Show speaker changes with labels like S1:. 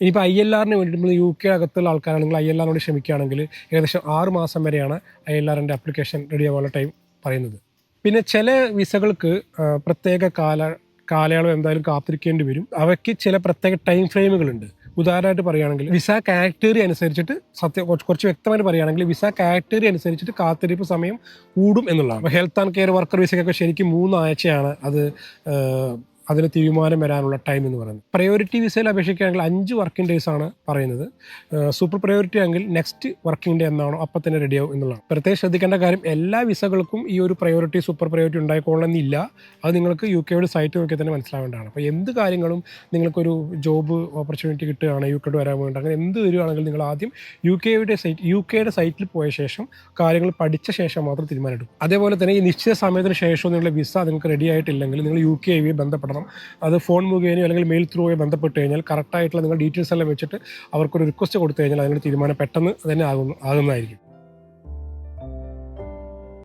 S1: ഇനിയിപ്പോൾ I L ആറിന് വേണ്ടി നമ്മൾ യു കെ അകത്തുള്ള ആൾക്കാരാണെങ്കിൽ ഐ എൽ ആറിനോട് ക്ഷമിക്കുകയാണെങ്കിൽ ഏകദേശം ആറ് മാസം വരെയാണ് ഐ എൽ ആറിന്റെ ആപ്ലിക്കേഷൻ റെഡി ആവാനുള്ള ടൈം പറയുന്നത്. പിന്നെ ചില വിസകൾക്ക് പ്രത്യേക കാല കാലയളവ് എന്തായാലും കാത്തിരിക്കേണ്ടി വരും. അവയ്ക്ക് ചില പ്രത്യേക ടൈം ഫ്രെയിമുകളുണ്ട് ഉദാഹരണമായിട്ട് പറയുകയാണെങ്കിൽ വിസ കാറ്റഗറി അനുസരിച്ചിട്ട് സത്യം കുറച്ച് വ്യക്തമായിട്ട് പറയുകയാണെങ്കിൽ വിസ കാറ്റഗറി അനുസരിച്ചിട്ട് കാത്തിരിപ്പ് സമയം കൂടും എന്നുള്ളതാണ്. ഹെൽത്ത് ആൻഡ് കെയർ വർക്കർ വിസയ്ക്കൊക്കെ ശരിക്കും മൂന്നാഴ്ചയാണ് അത് അതിന് തീരുമാനം വരാനുള്ള ടൈം എന്ന് പറയുന്നത്. പ്രയോറിറ്റി വിസയിൽ അപേക്ഷിക്കുകയാണെങ്കിൽ അഞ്ച് വർക്കിംഗ് ഡേയ്സ് ആണ് പറയുന്നത്. സൂപ്പർ പ്രയോറിറ്റി ആണെങ്കിൽ നെക്സ്റ്റ് വർക്കിംഗ് ഡേ എന്നാണോ അപ്പം തന്നെ റെഡിയാവും എന്നുള്ളതാണ്. പ്രത്യേകം ശ്രദ്ധിക്കേണ്ട കാര്യം എല്ലാ വിസകൾക്കും ഈ ഒരു പ്രയോറിറ്റി സൂപ്പർ പ്രയോറിറ്റി ഉണ്ടായിക്കോളണമെന്നില്ല അത് നിങ്ങൾക്ക് യു കെയുടെ സൈറ്റ് നോക്കിയാൽ തന്നെ മനസ്സിലാവേണ്ടതാണ്. അപ്പോൾ എന്ത് കാര്യങ്ങളും നിങ്ങൾക്കൊരു ജോബ് ഓപ്പർച്യൂണിറ്റി കിട്ടുകയാണ് യു കെയുടെ വരാൻ വേണ്ടി അങ്ങനെ എന്ത് വരികയാണെങ്കിൽ നിങ്ങൾ ആദ്യം യു കെയുടെ സൈറ്റ് യു കെയുടെ സൈറ്റിൽ പോയ ശേഷം കാര്യങ്ങൾ പഠിച്ച ശേഷം മാത്രം തീരുമാനമെടുക്കും അതേപോലെ തന്നെ ഈ നിശ്ചിത സമയത്തിന് ശേഷം നിങ്ങളുടെ വിസ നിങ്ങൾക്ക് റെഡി ആയിട്ടില്ലെങ്കിൽ നിങ്ങൾ യു കെ ഐ ബന്ധപ്പെടണം അത് ഫോൺ മുഖേനയോ അല്ലെങ്കിൽ മെയിൽ ത്രൂയോ ബന്ധപ്പെട്ട് കഴിഞ്ഞാൽ കറക്റ്റായിട്ടുള്ള നിങ്ങൾ ഡീറ്റെയിൽസ് എല്ലാം വെച്ചിട്ട് അവർക്കൊരു റിക്വസ്റ്റ് കൊടുത്തു കഴിഞ്ഞാൽ അതിന്റെ തീരുമാനം പെട്ടെന്ന് തന്നെ ആകുന്നു ആകുന്നതായിരിക്കും.